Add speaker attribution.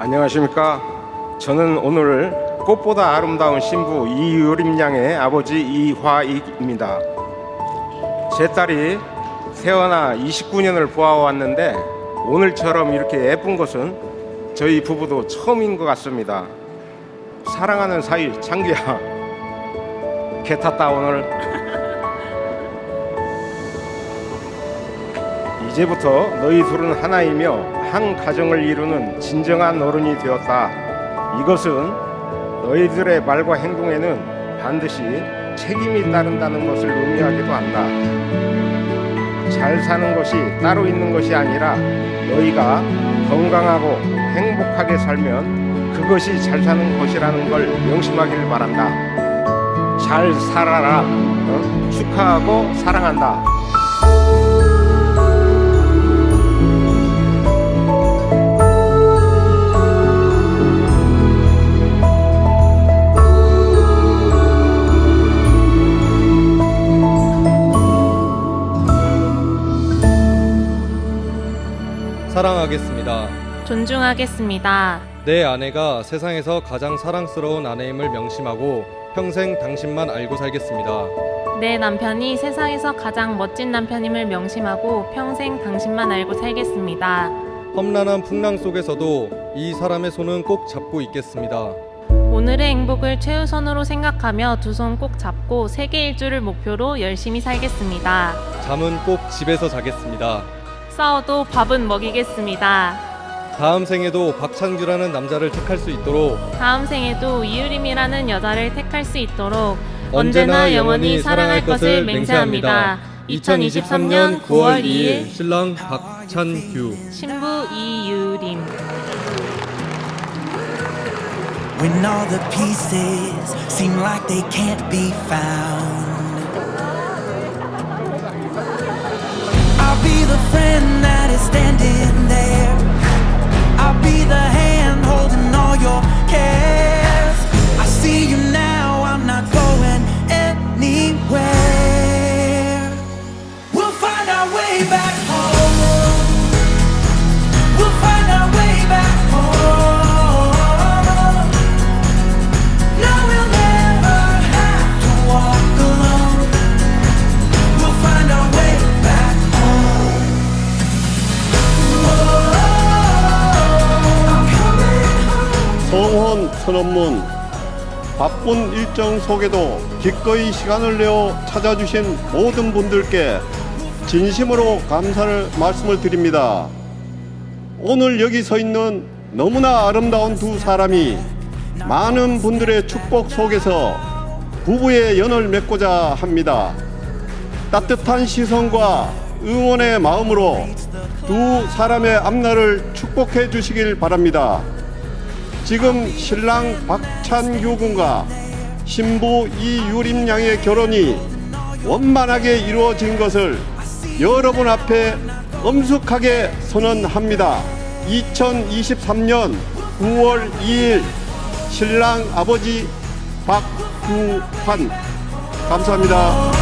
Speaker 1: 안녕하십니까. 저는 오늘 꽃보다 아름다운 신부 이유림 양의 아버지 이화익입니다. 제 딸이 태어나 29년을 보아왔는데 오늘처럼 이렇게 예쁜 것은 저희 부부도 처음인 것 같습니다. 사랑하는 사이 창규야. 개 탔다 오늘. 이제부터 너희 둘은 하나이며 한 가정을 이루는 진정한 어른이 되었다. 이것은 너희들의 말과 행동에는 반드시 책임이 따른다는 것을 의미하기도 한다. 잘 사는 것이 따로 있는 것이 아니라 너희가 건강하고 행복하게 살면 그것이 잘 사는 것이라는 걸 명심하길 바란다. 잘 살아라. 어? 축하하고 사랑한다.
Speaker 2: 사랑하겠습니다.
Speaker 3: 존중하겠습니다.
Speaker 2: 내 아내가 세상에서 가장 사랑스러운 아내임을 명심하고 평생 당신만 알고 살겠습니다.
Speaker 3: 내 남편이 세상에서 가장 멋진 남편임을 명심하고 평생 당신만 알고 살겠습니다.
Speaker 2: 험난한 풍랑 속에서도 이 사람의 손은 꼭 잡고 있겠습니다.
Speaker 3: 오늘의 행복을 최우선으로 생각하며 두 손 꼭 잡고 세계 일주를 목표로 열심히 살겠습니다.
Speaker 2: 잠은 꼭 집에서 자겠습니다.
Speaker 3: 싸워도 밥은 먹이겠습니다.
Speaker 2: 다음 생에도 박찬규라는 남자를 택할 수 있도록
Speaker 3: 다음 생에도 이유림이라는 여자를 택할 수 있도록
Speaker 2: 언제나 영원히 사랑할 것을 맹세합니다. 2023년 9월 2일 신랑 박찬규.
Speaker 3: 신부 이유림.
Speaker 4: When all the pieces seem like they can't be found, the friend that is standing there.
Speaker 5: 선언문 바쁜 일정 속에도 기꺼이 시간을 내어 찾아주신 모든 분들께 진심으로 감사를 말씀을 드립니다. 오늘 여기 서 있는 너무나 아름다운 두 사람이 많은 분들의 축복 속에서 부부의 연을 맺고자 합니다. 따뜻한 시선과 응원의 마음으로 두 사람의 앞날을 축복해 주시길 바랍니다. 지금 신랑 박찬규 군과 신부 이유림 양의 결혼이 원만하게 이루어진 것을 여러분 앞에 엄숙하게 선언합니다. 2023년 9월 2일 신랑 아버지 박구환 감사합니다.